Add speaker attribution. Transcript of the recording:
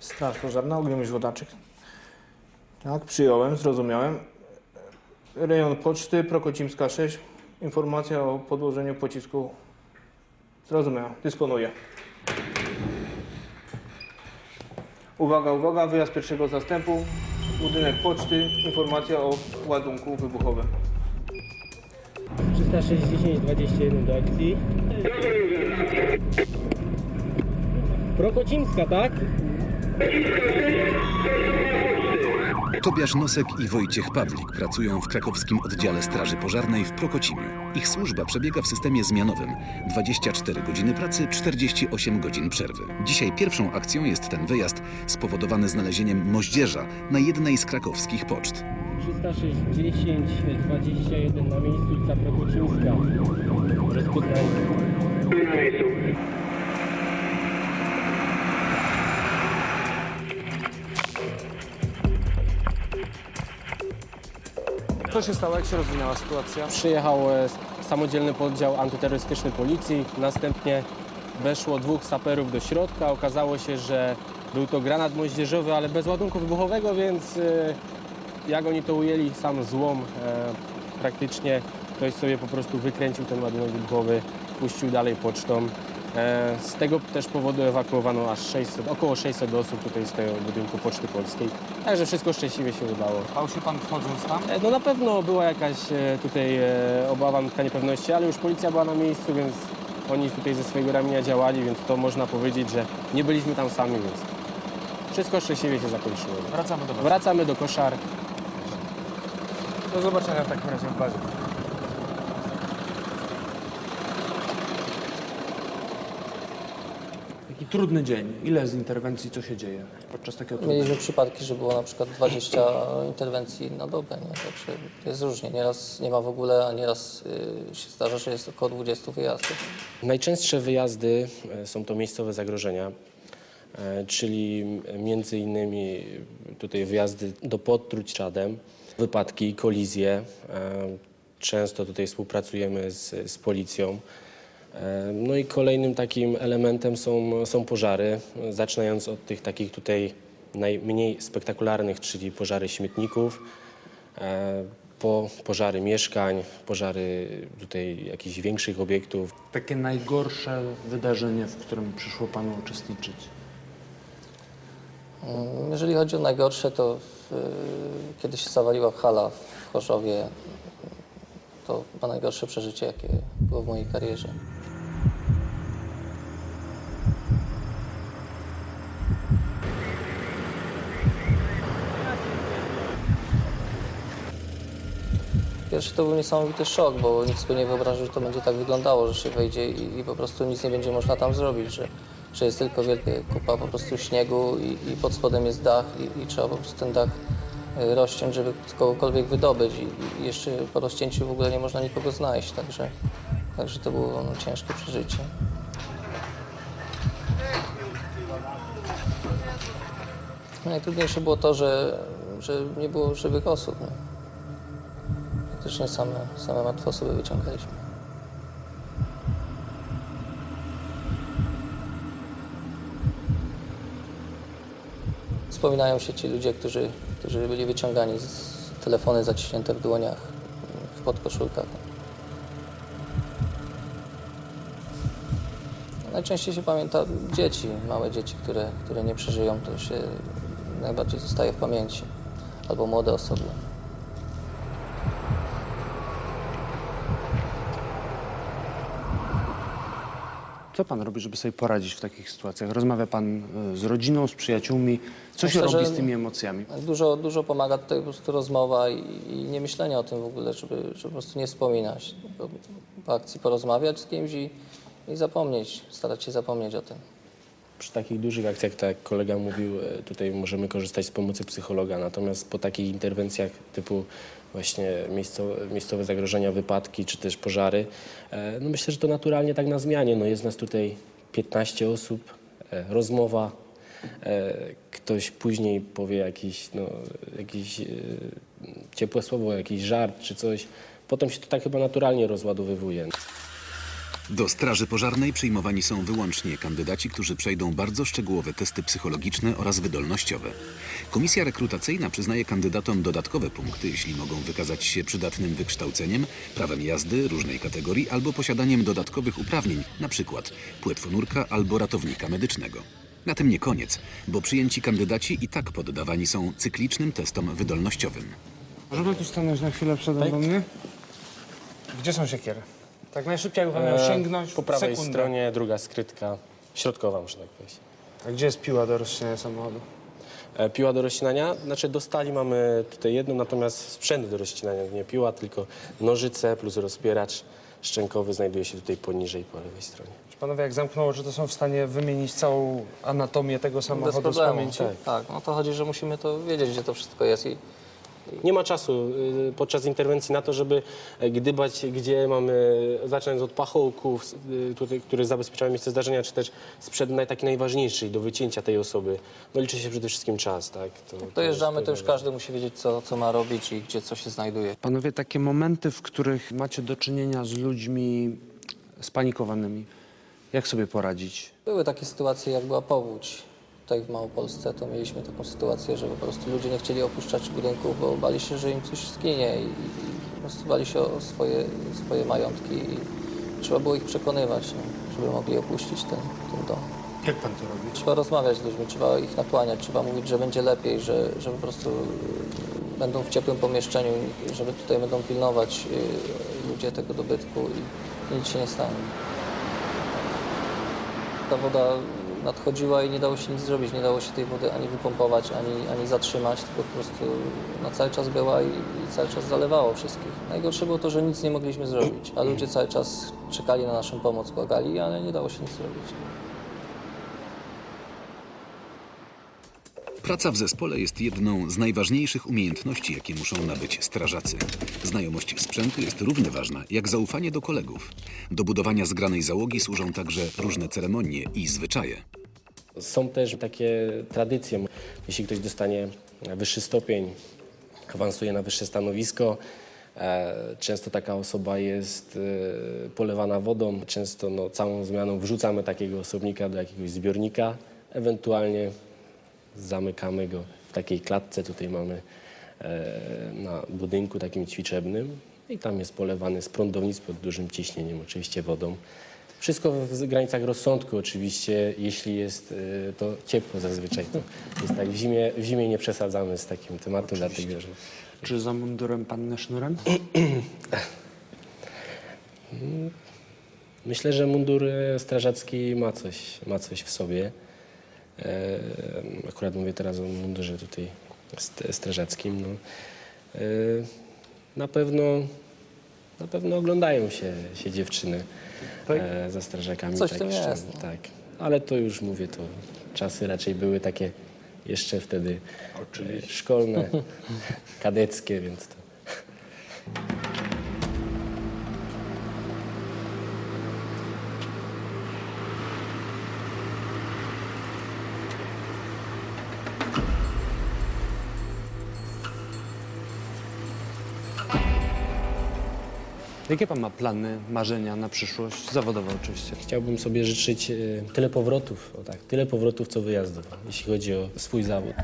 Speaker 1: Straż pożarna, Ogniomierz Wodaczyk. Tak, przyjąłem, zrozumiałem. Rejon poczty, Prokocimska 6. Informacja o podłożeniu pocisku. Zrozumiałem, dysponuję. Uwaga, uwaga, wyjazd pierwszego zastępu. Budynek poczty, informacja o ładunku wybuchowym.
Speaker 2: 360 21 do akcji. Prokocimska, tak?
Speaker 3: Tobiasz Nosek i Wojciech Pawlik pracują w krakowskim oddziale Straży Pożarnej w Prokocimiu. Ich służba przebiega w systemie zmianowym. 24 godziny pracy, 48 godzin przerwy. Dzisiaj pierwszą akcją jest ten wyjazd spowodowany znalezieniem moździerza na jednej z krakowskich poczt.
Speaker 2: 360 21 na miejscu ulica Prokocimska. Rozpoznanie.
Speaker 1: Co się stało, jak się rozwinęła sytuacja?
Speaker 2: Przyjechał e, samodzielny poddział antyterrorystyczny policji. Następnie weszło dwóch saperów do środka. Okazało się, że był to granat moździerzowy, ale bez ładunku wybuchowego, więc e, jak oni to ujęli, sam złom e, praktycznie ktoś sobie po prostu wykręcił ten ładunek wybuchowy, puścił dalej pocztą. E, Z tego też powodu ewakuowano aż 600, około 600 osób tutaj z tego budynku Poczty Polskiej. Także wszystko szczęśliwie się udało.
Speaker 1: Bał się pan wchodząc tam?
Speaker 2: E, No na pewno była jakaś e, tutaj obawa, nutka niepewności, ale już policja była na miejscu, więc oni tutaj ze swojego ramienia działali, więc to można powiedzieć, że nie byliśmy tam sami, więc wszystko szczęśliwie się zakończyło.
Speaker 1: Wracamy do
Speaker 2: Wracamy do koszar.
Speaker 1: Do zobaczenia w takim razie w bazie.
Speaker 4: Taki trudny dzień. Ile z interwencji, co się dzieje podczas takiego trudnego
Speaker 5: Mieliśmy przypadki, że było na przykład 20 interwencji na dobę, nie? także jest różnie. Nieraz nie ma w ogóle, a nieraz y, się zdarza, że jest około 20 wyjazdów.
Speaker 2: Najczęstsze wyjazdy e, są to miejscowe zagrożenia, e, czyli między innymi tutaj wyjazdy do Podtrój Czadem, wypadki, kolizje. e, Często tutaj współpracujemy z, z policją. No i kolejnym takim elementem są, są pożary, zaczynając od tych takich tutaj najmniej spektakularnych, czyli pożary śmietników, e, po pożary mieszkań, pożary tutaj jakichś większych obiektów.
Speaker 4: Takie najgorsze wydarzenie, w którym przyszło Panu uczestniczyć.
Speaker 5: Mm, Jeżeli chodzi o najgorsze, to y, kiedy się zawaliła hala w Chorzowie, to chyba najgorsze przeżycie, jakie było w mojej karierze. Pierwszy to był niesamowity szok, bo nikt sobie nie wyobraził, że to będzie tak wyglądało, że się wejdzie i, i po prostu nic nie będzie można tam zrobić, że, że jest tylko wielka kupa po prostu śniegu i, i pod spodem jest dach i, i trzeba po prostu ten dach y, rozciąć, żeby kogokolwiek wydobyć i, i jeszcze po rozcięciu w ogóle nie można nikogo znaleźć, także, także to było no, ciężkie przeżycie. Najtrudniejsze było to, że, że nie było żywych osób. No. Praktycznie same, same martwe osoby wyciągaliśmy. Wspominają się ci ludzie, którzy, którzy byli wyciągani z telefony zaciśnięte w dłoniach, w podkoszulkach. Najczęściej się pamięta dzieci, małe dzieci, które, które nie przeżyją, to się najbardziej zostaje w pamięci. Albo młode osoby.
Speaker 4: Co Pan robi, żeby sobie poradzić w takich sytuacjach? Rozmawia Pan y, z rodziną, z przyjaciółmi? Co się
Speaker 5: Myślę,
Speaker 4: robi
Speaker 5: że-
Speaker 4: z tymi emocjami?
Speaker 5: Dużo, dużo pomaga tutaj po prostu rozmowa i, i nie myślenie o tym w ogóle, żeby, żeby po prostu nie wspominać. Po, po akcji porozmawiać z kimś i, i zapomnieć, starać się zapomnieć o tym.
Speaker 2: Przy takich dużych akcjach, tak jak kolega mówił, e, tutaj możemy korzystać z pomocy psychologa, natomiast po takich interwencjach typu właśnie miejscowe, zagrożenia, wypadki czy też pożary, e, no myślę, że to naturalnie tak na zmianie. No jest nas tutaj 15 osób, e, rozmowa, ktoś później powie jakieś, no, jakieś ciepłe słowo, jakiś żart czy coś. Potem się to tak chyba naturalnie rozładowywuje.
Speaker 3: Do Straży Pożarnej przyjmowani są wyłącznie kandydaci, którzy przejdą bardzo szczegółowe testy psychologiczne oraz wydolnościowe. Komisja rekrutacyjna przyznaje kandydatom dodatkowe punkty, jeśli mogą wykazać się przydatnym wykształceniem, prawem jazdy różnej kategorii albo posiadaniem dodatkowych uprawnień, np. płetwonurka albo ratownika medycznego. Na tym nie koniec, bo przyjęci kandydaci i tak poddawani są cyklicznym testom wydolnościowym.
Speaker 4: Możemy tu stanąć na chwilę przed do mnie? Gdzie są siekiery? Tak najszybciej, jakby pan miał sięgnąć
Speaker 2: Po prawej
Speaker 4: sekundę.
Speaker 2: stronie, druga skrytka, środkowa muszę tak powiedzieć.
Speaker 4: A gdzie jest piła do rozcinania samochodu?
Speaker 2: E, Piła do rozcinania, znaczy do stali mamy tutaj jedną, natomiast sprzęt do rozcinania, nie piła, tylko nożyce plus rozpieracz szczękowy znajduje się tutaj poniżej po lewej stronie.
Speaker 4: Czy panowie jak zamknęło, że to są w stanie wymienić całą anatomię tego
Speaker 5: Bez
Speaker 4: samochodu z
Speaker 5: problemu.
Speaker 4: pamięci?
Speaker 5: Tak. tak, no to chodzi, że musimy to wiedzieć, gdzie to wszystko jest i
Speaker 2: Nie ma czasu y, podczas interwencji na to, żeby e, gdybać, gdzie mamy, zaczynając od pachołków, y, tutaj, które zabezpieczają miejsce zdarzenia, czy też sprzęt naj, taki najważniejszy do wycięcia tej osoby. No liczy się przede wszystkim czas, tak? To, to
Speaker 5: dojeżdżamy, to już każdy musi wiedzieć, co, co ma robić i gdzie co się znajduje.
Speaker 4: Panowie, takie momenty, w których macie do czynienia z ludźmi spanikowanymi, jak sobie poradzić?
Speaker 5: Były takie sytuacje, jak była powódź tutaj w Małopolsce, to mieliśmy taką sytuację, że po prostu ludzie nie chcieli opuszczać budynków, bo bali się, że im coś zginie i, i po prostu bali się o swoje, swoje majątki i trzeba było ich przekonywać, no, żeby mogli opuścić ten, ten dom.
Speaker 4: Jak pan to robi?
Speaker 5: Trzeba rozmawiać z ludźmi, trzeba ich nakłaniać, trzeba mówić, że będzie lepiej, że, że po prostu y, będą w ciepłym pomieszczeniu, że tutaj będą pilnować y, ludzie tego dobytku i nic się nie stanie. Ta woda nadchodziła i nie dało się nic zrobić, nie dało się tej wody ani wypompować, ani, ani zatrzymać, tylko po prostu na cały czas była i, i cały czas zalewało wszystkich. Najgorsze było to, że nic nie mogliśmy zrobić, a ludzie cały czas czekali na naszą pomoc, błagali, ale nie dało się nic zrobić.
Speaker 3: Praca w zespole jest jedną z najważniejszych umiejętności, jakie muszą nabyć strażacy. Znajomość sprzętu jest równie ważna jak zaufanie do kolegów. Do budowania zgranej załogi służą także różne ceremonie i zwyczaje.
Speaker 2: Są też takie tradycje. Jeśli ktoś dostanie wyższy stopień, awansuje na wyższe stanowisko, e, często taka osoba jest e, polewana wodą. Często no, całą zmianą wrzucamy takiego osobnika do jakiegoś zbiornika, ewentualnie zamykamy go w takiej klatce. Tutaj mamy e, na budynku takim ćwiczebnym i tam jest polewany z prądownic pod dużym ciśnieniem, oczywiście wodą. Wszystko w granicach rozsądku oczywiście, jeśli jest e, to ciepło zazwyczaj. To jest tak, w zimie, w zimie nie przesadzamy z takim tematem, dlatego że
Speaker 4: Czy za mundurem panny sznurem?
Speaker 2: myślę, że mundur e, strażacki ma coś, ma coś w sobie. E, Akurat mówię teraz o mundurze tutaj st- strażackim. No. E, Na pewno, na pewno oglądają się, się dziewczyny e, za strażakami.
Speaker 5: Coś tym
Speaker 2: szczerze,
Speaker 5: jest, no.
Speaker 2: Tak, ale to już mówię, to czasy raczej były takie jeszcze wtedy e, szkolne, kadeckie, więc to...
Speaker 4: Jakie pan ma plany, marzenia na przyszłość? Zawodowe oczywiście.
Speaker 2: Chciałbym sobie życzyć e, tyle powrotów, o tak, tyle powrotów co wyjazdów, jeśli chodzi o swój zawód.